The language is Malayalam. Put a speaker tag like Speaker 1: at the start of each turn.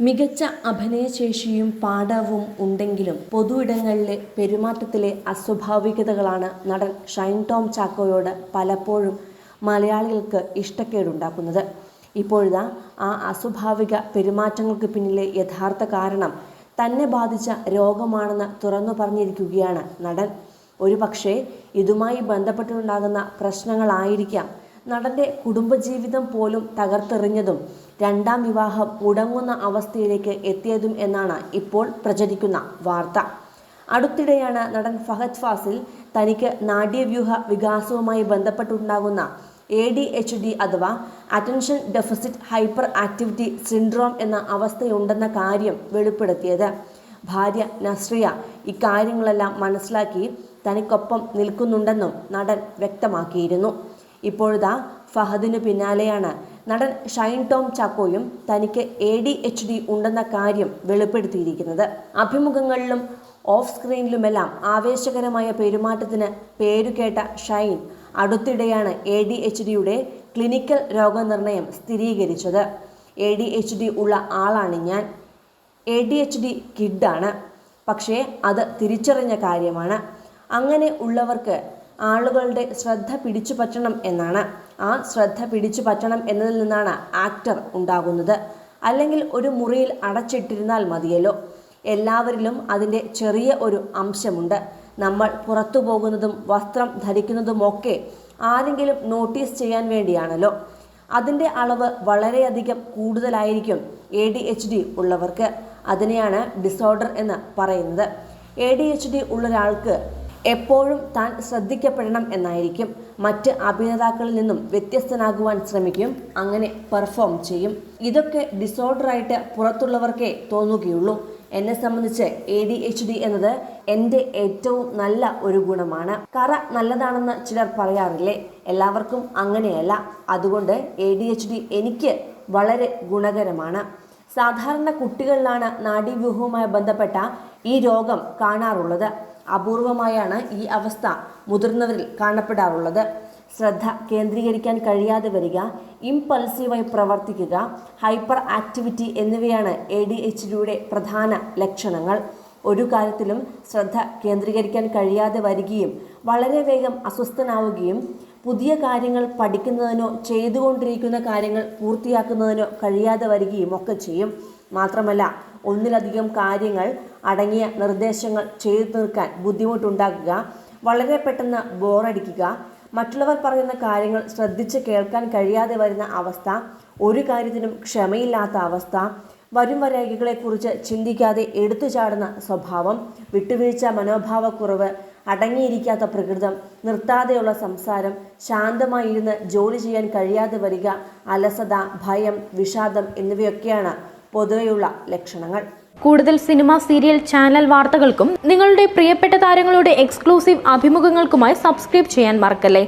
Speaker 1: മികച്ച അഭിനയശേഷിയും പാടവും ഉണ്ടെങ്കിലും പൊതു പൊതുയിടങ്ങളിലെ പെരുമാറ്റത്തിലെ അസ്വാഭാവികതകളാണ് നടൻ ഷൈൻ ടോം ചാക്കോയോട് പലപ്പോഴും മലയാളികൾക്ക് ഇഷ്ടക്കേടുണ്ടാക്കുന്നത്. ഇപ്പോഴിതാ ആ അസ്വാഭാവിക പെരുമാറ്റങ്ങൾക്ക് പിന്നിലെ യഥാർത്ഥ കാരണം തന്നെ ബാധിച്ച രോഗമാണെന്ന് തുറന്നു പറഞ്ഞിരിക്കുകയാണ് നടൻ. ഒരുപക്ഷെ ഇതുമായി ബന്ധപ്പെട്ടുണ്ടാകുന്ന പ്രശ്നങ്ങളായിരിക്കാം നടന്റെ കുടുംബജീവിതം പോലും തകർത്തെറിഞ്ഞതും രണ്ടാം വിവാഹം മുടങ്ങുന്ന അവസ്ഥയിലേക്ക് എത്തിയതും എന്നാണ് ഇപ്പോൾ പ്രചരിക്കുന്ന വാർത്ത. അടുത്തിടെയാണ് നടൻ ഫഹദ് ഫാസിൽ തനിക്ക് നാട്യവ്യൂഹ വികാസവുമായി ബന്ധപ്പെട്ടുണ്ടാകുന്ന എ ഡി എച്ച് ഡി അഥവാ attention deficit hyperactivity syndrome എന്ന അവസ്ഥയുണ്ടെന്ന കാര്യം വെളിപ്പെടുത്തിയത്. ഭാര്യ നസ്രിയ ഇക്കാര്യങ്ങളെല്ലാം മനസ്സിലാക്കി തനിക്കൊപ്പം നിൽക്കുന്നുണ്ടെന്നും നടൻ വ്യക്തമാക്കിയിരുന്നു. ഇപ്പോഴിതാ ഫഹദിനു പിന്നാലെയാണ്. നടൻ ഷൈൻ ടോം ചാക്കോയും തനിക്ക് എ ഡി എച്ച് ഡി ഉണ്ടെന്ന കാര്യം വെളിപ്പെടുത്തിയിരിക്കുന്നത്. അഭിമുഖങ്ങളിലും ഓഫ് സ്ക്രീനിലുമെല്ലാം ആവേശകരമായ പെരുമാറ്റത്തിന് പേരുകേട്ട ഷൈൻ അടുത്തിടെയാണ് എ ഡി എച്ച് ഡിയുടെ ക്ലിനിക്കൽ രോഗനിർണയം സ്ഥിരീകരിച്ചത്. എ ഡി എച്ച് ഡി ഉള്ള ആളാണ് ഞാൻ. എ ഡി എച്ച് ഡി കിഡാണ്. പക്ഷേ അത് തിരിച്ചറിഞ്ഞ കാര്യമാണ്. അങ്ങനെ ഉള്ളവർക്ക് ആളുകളുടെ ശ്രദ്ധ പിടിച്ചു പറ്റണം എന്നാണ്. ആ ശ്രദ്ധ പിടിച്ചു പറ്റണം എന്നതിൽ നിന്നാണ് ആക്ടർ ഉണ്ടാകുന്നത്. അല്ലെങ്കിൽ ഒരു മുറിയിൽ അടച്ചിട്ടിരുന്നാൽ മതിയല്ലോ. എല്ലാവരിലും അതിന്റെ ചെറിയ ഒരു അംശമുണ്ട്. നമ്മൾ പുറത്തു പോകുന്നതും വസ്ത്രം ധരിക്കുന്നതുമൊക്കെ ആരെങ്കിലും നോട്ടീസ് ചെയ്യാൻ വേണ്ടിയാണല്ലോ. അതിന്റെ അളവ് വളരെയധികം കൂടുതലായിരിക്കും എ ഡി എച്ച് ഡി ഉള്ളവർക്ക്. അതിനെയാണ് ഡിസോർഡർ എന്ന് പറയുന്നത്. എ ഡി എച്ച് ഡി ഉള്ള ഒരാൾക്ക് എപ്പോഴും താൻ ശ്രദ്ധിക്കപ്പെടണം എന്നായിരിക്കും. മറ്റ് അഭിനേതാക്കളിൽ നിന്നും വ്യത്യസ്തനാകുവാൻ ശ്രമിക്കും. അങ്ങനെ പെർഫോം ചെയ്യും. ഇതൊക്കെ ഡിസോർഡറായിട്ട് പുറത്തുള്ളവർക്കേ തോന്നുകയുള്ളൂ. എന്നെ സംബന്ധിച്ച് എ ഡി എച്ച് ഡി എന്നത് എന്റെ ഏറ്റവും നല്ല ഒരു ഗുണമാണ്. കറ നല്ലതാണെന്ന് ചിലർ പറയാറില്ലേ? എല്ലാവർക്കും അങ്ങനെയല്ല. അതുകൊണ്ട് എ ഡി എച്ച് ഡി എനിക്ക് വളരെ ഗുണകരമാണ്. സാധാരണ കുട്ടികളിലാണ് നാഡീവ്യൂഹവുമായി ബന്ധപ്പെട്ട ഈ രോഗം കാണാറുള്ളത്. അപൂർവമായാണ് ഈ അവസ്ഥ മുതിർന്നവരിൽ കാണപ്പെടാറുള്ളത്. ശ്രദ്ധ കേന്ദ്രീകരിക്കാൻ കഴിയാതെ വരിക ഇംപൾസീവായി പ്രവർത്തിക്കുക ഹൈപ്പർ ആക്ടിവിറ്റി എന്നിവയാണ് എ ഡി എച്ച് ഡിയുടെ പ്രധാന ലക്ഷണങ്ങൾ. ഒരു കാര്യത്തിലും ശ്രദ്ധ കേന്ദ്രീകരിക്കാൻ കഴിയാതെ വരികയും വളരെ വേഗം അസ്വസ്ഥനാവുകയും പുതിയ കാര്യങ്ങൾ പഠിക്കുന്നതിനോ ചെയ്തുകൊണ്ടിരിക്കുന്ന കാര്യങ്ങൾ പൂർത്തിയാക്കുന്നതിനോ കഴിയാതെ വരികയും ഒക്കെ ചെയ്യും. മാത്രമല്ല ഒന്നിലധികം കാര്യങ്ങൾ അടങ്ങിയ നിർദ്ദേശങ്ങൾ ചെയ്തു തീർക്കാൻ ബുദ്ധിമുട്ടുണ്ടാക്കുക വളരെ പെട്ടെന്ന് ബോറടിക്കുക മറ്റുള്ളവർ പറയുന്ന കാര്യങ്ങൾ ശ്രദ്ധിച്ച് കേൾക്കാൻ കഴിയാതെ വരുന്ന അവസ്ഥ ഒരു കാര്യത്തിനും ക്ഷമയില്ലാത്ത അവസ്ഥ വരും വരേഖകളെക്കുറിച്ച് ചിന്തിക്കാതെ എടുത്തു ചാടുന്ന സ്വഭാവം വിട്ടുവീഴ്ച മനോഭാവക്കുറവ് അടങ്ങിയിരിക്കാത്ത പ്രകൃതം നിർത്താതെയുള്ള സംസാരം ശാന്തമായിരുന്ന് ജോലി ചെയ്യാൻ കഴിയാതെ വരിക അലസത ഭയം വിഷാദം എന്നിവയൊക്കെയാണ് പൊതുവെയുള്ള ലക്ഷണങ്ങൾ.
Speaker 2: കൂടുതൽ സിനിമ സീരിയൽ ചാനൽ വാർത്തകൾക്കും നിങ്ങളുടെ പ്രിയപ്പെട്ട താരങ്ങളുടെ എക്സ്ക്ലൂസീവ് അഭിമുഖങ്ങൾക്കുമായി സബ്സ്ക്രൈബ് ചെയ്യാൻ മറക്കല്ലേ?